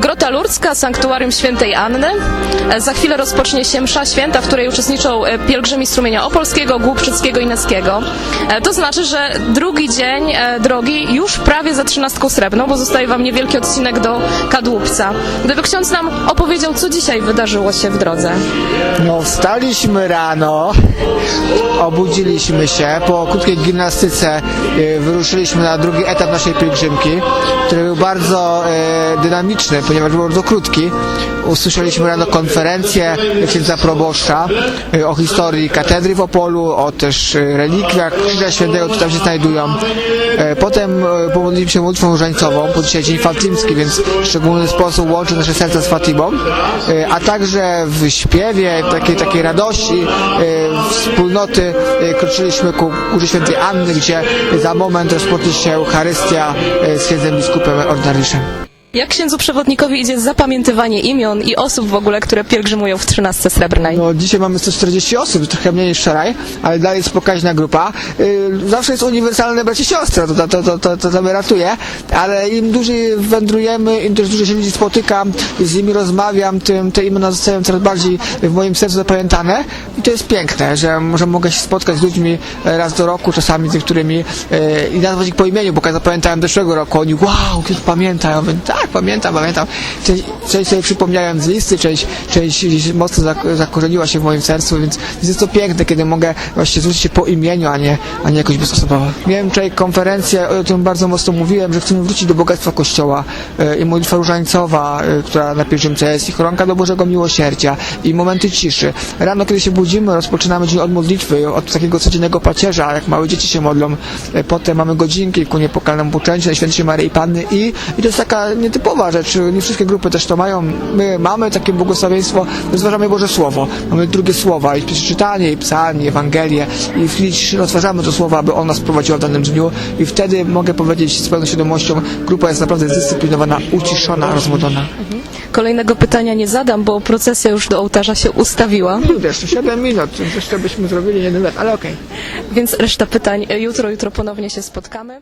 Grota Lurcka, Sanktuarium Świętej Anny. E, Za chwilę rozpocznie się msza święta, w której uczestniczą e, pielgrzymi strumienia opolskiego, głubczyckiego i nackiego. E, To znaczy, że drugi dzień drogi już prawie za trzynastką srebrną, bo zostaje wam niewielki odcinek do Kadłubca. Gdyby ksiądz nam opowiedział, co dzisiaj wydarzyło się w drodze. No, wstaliśmy rano, obudziliśmy się, po krótkiej gimnastyce wyruszyliśmy na drugi etap naszej pielgrzymki, który był bardzo dynamiczny, ponieważ był bardzo krótki. Usłyszeliśmy rano konferencję księdza proboszcza y, o historii katedry w Opolu, o też y, relikwiach Krzyża Świętego, które tam się znajdują. E, Potem e, pomodliliśmy się modlitwą różańcową, bo dzisiaj dzień fatimski, więc w szczególny sposób łączy nasze serca z Fatimą, E, a także w śpiewie, takiej, takiej radości, wspólnoty kroczyliśmy ku Górze Świętej Anny, gdzie za moment rozpocznie się Eucharystia z księdzem biskupem ordynariuszem. Jak księdzu przewodnikowi idzie zapamiętywanie imion i osób w ogóle, które pielgrzymują w trzynastce srebrnej? No, dzisiaj mamy 140 osób, trochę mniej niż wczoraj, ale dalej jest pokaźna grupa. Yy, zawsze jest uniwersalne bracie siostra, to, to, to, to, to, to mnie ratuje, ale im dłużej wędrujemy, im też dłużej się ludzi spotykam, z nimi rozmawiam, tym te imiona zostają coraz bardziej w moim sercu zapamiętane i to jest piękne, że, że mogę się spotkać z ludźmi e, raz do roku, czasami z niektórymi e, i nazwać ich po imieniu, bo jak zapamiętałem zeszłego roku, oni wow, pamiętam, ja mówię, tak, pamiętam, pamiętam. Część, część sobie przypomniałem z listy, część, część mocno zak- zakorzeniła się w moim sercu, więc jest to piękne, kiedy mogę właśnie zwrócić się po imieniu, a nie, a nie jakoś bezosobowo. Miałem wczoraj konferencję, o tym bardzo mocno mówiłem, że chcemy wrócić do bogactwa Kościoła e, i modlitwa różańcowa, e, która na pielgrzymce jest, i koronka do Bożego Miłosierdzia, i momenty ciszy. Rano, kiedy się budzimy, rozpoczynamy dzień od modlitwy, od takiego codziennego pacierza, jak małe dzieci się modlą. E, Potem mamy godzinki ku niepokalnemu poczęciu Najświętszej Maryi Panny i, i to jest taka nietypowa rzecz. Nie wszystkie grupy też to mają. My mamy takie błogosławieństwo, rozważamy Boże Słowo. Mamy drugie słowa i przeczytanie, i psalm, i Ewangelię i w chwili ciszy rozważamy to słowo, aby On nas prowadziła w danym dniu i wtedy mogę powiedzieć z pełną świadomością, grupa jest naprawdę zdyscyplinowana, uciszona, rozmodlona. Kolejnego pytania nie zadam, bo procesja już do ołtarza się ustawiła, Wiesz, to 7 minut, jeszcze byśmy zrobili jeden lat, ale okej. więc reszta pytań jutro, jutro ponownie się spotkamy.